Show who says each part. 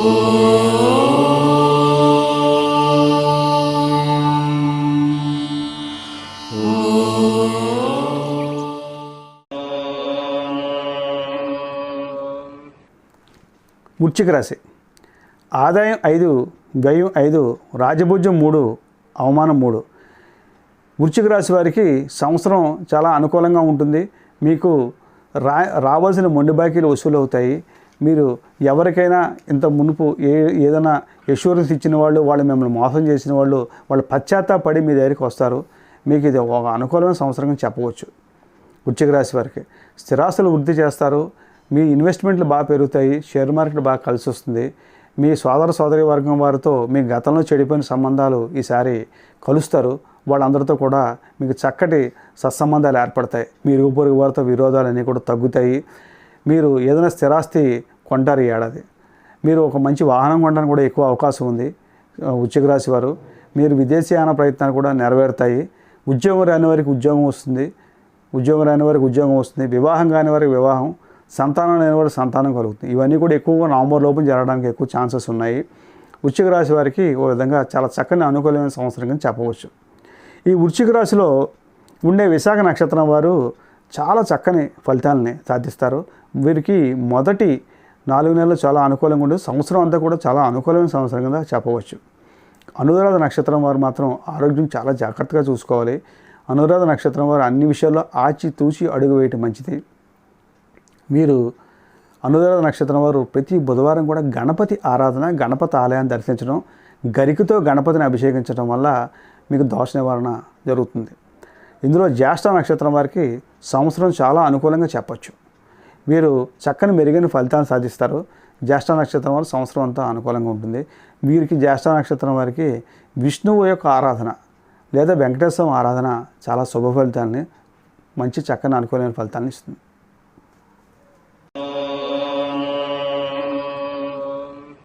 Speaker 1: వృచ్చిక రాశి. ఆదాయం ఐదు వ్యయం ఐదు రాజభుజం మూడు అవమానం మూడు. వృచ్చిక రాశి వారికి సంవత్సరం చాలా అనుకూలంగా ఉంటుంది. మీకు రా రావాల్సిన మొండి బాకీలు వసూలు అవుతాయి మీరు ఎవరికైనా ఇంత మునుపు ఏ ఏదైనా ఎష్యూరెన్స్ ఇచ్చిన వాళ్ళు వాళ్ళు మిమ్మల్ని మోసం చేసిన వాళ్ళు వాళ్ళు పశ్చాత్తాపడి మీ దగ్గరికి వస్తారు. మీకు ఇది ఒక అనుకూలమైన సంవత్సరంగా చెప్పవచ్చు. వృశ్చిక రాశి వారికి స్థిరాస్తులు వృద్ధి చేస్తారు. మీ ఇన్వెస్ట్మెంట్లు బాగా పెరుగుతాయి. షేర్ మార్కెట్ బాగా కలిసి వస్తుంది. మీ సోదర సోదరి వర్గం వారితో మీ గతంలో చెడిపోయిన సంబంధాలు ఈసారి కలుస్తారు. వాళ్ళందరితో కూడా మీకు చక్కటి సత్సంబంధాలు ఏర్పడతాయి. మీ ఇరుగు పొరుగు వారితో విరోధాలు అన్నీ కూడా తగ్గుతాయి. మీరు ఏదైనా స్థిరాస్తి కొంటారు ఈ ఏడాది. మీరు ఒక మంచి వాహనం కొనడానికి కూడా ఎక్కువ అవకాశం ఉంది ఆ, రాశి వారు. మీరు విదేశీయాన ప్రయత్నాలు కూడా నెరవేరుతాయి. ఉద్యోగం రాని వారికి ఉద్యోగం వస్తుంది. ఉద్యోగం రాని వారికి ఉద్యోగం వస్తుంది. వివాహం కాని వారికి వివాహం సంతానం లేని వారికి సంతానం కలుగుతుంది. ఇవన్నీ కూడా ఎక్కువగా నవంబర్ లోపల జరగడానికి ఎక్కువ ఛాన్సెస్ ఉన్నాయి. వృశ్చిక రాశి వారికి ఓ విధంగా చాలా చక్కని అనుకూలమైన సంవత్సరం కానీ చెప్పవచ్చు. ఈ వృశ్చిక రాశిలో ఉండే విశాఖ నక్షత్రం వారు చాలా చక్కని ఫలితాలని సాధిస్తారు. వీరికి మొదటి నాలుగు నెలలు చాలా అనుకూలంగా ఉండదు. సంవత్సరం అంతా కూడా చాలా అనుకూలమైన సంవత్సరం కింద చెప్పవచ్చు. అనురాధ నక్షత్రం వారు మాత్రం ఆరోగ్యం చాలా జాగ్రత్తగా చూసుకోవాలి. అనురాధ నక్షత్రం వారు అన్ని విషయాల్లో ఆచి తూచి అడుగు వేయటం మంచిది. మీరు అనురాధ నక్షత్రం వారు ప్రతి బుధవారం కూడా గణపతి ఆరాధన గణపతి ఆలయాన్ని దర్శించడం గరికతో గణపతిని అభిషేకించడం వల్ల మీకు దోష నివారణ జరుగుతుంది. ఇందులో జ్యేష్ఠ నక్షత్రం వారికి సంవత్సరం చాలా అనుకూలంగా చెప్పచ్చు. వీరు చక్కని మెరుగైన ఫలితాన్ని సాధిస్తారు. జ్యేష్ఠ నక్షత్రం వారు సంవత్సరం అంతా అనుకూలంగా ఉంటుంది. వీరికి జ్యేష్ఠ నక్షత్రం వారికి విష్ణువు యొక్క ఆరాధన లేదా వెంకటేశ్వరం ఆరాధన చాలా శుభ ఫలితాన్ని మంచి చక్కని అనుకూలమైన ఫలితాన్ని ఇస్తుంది.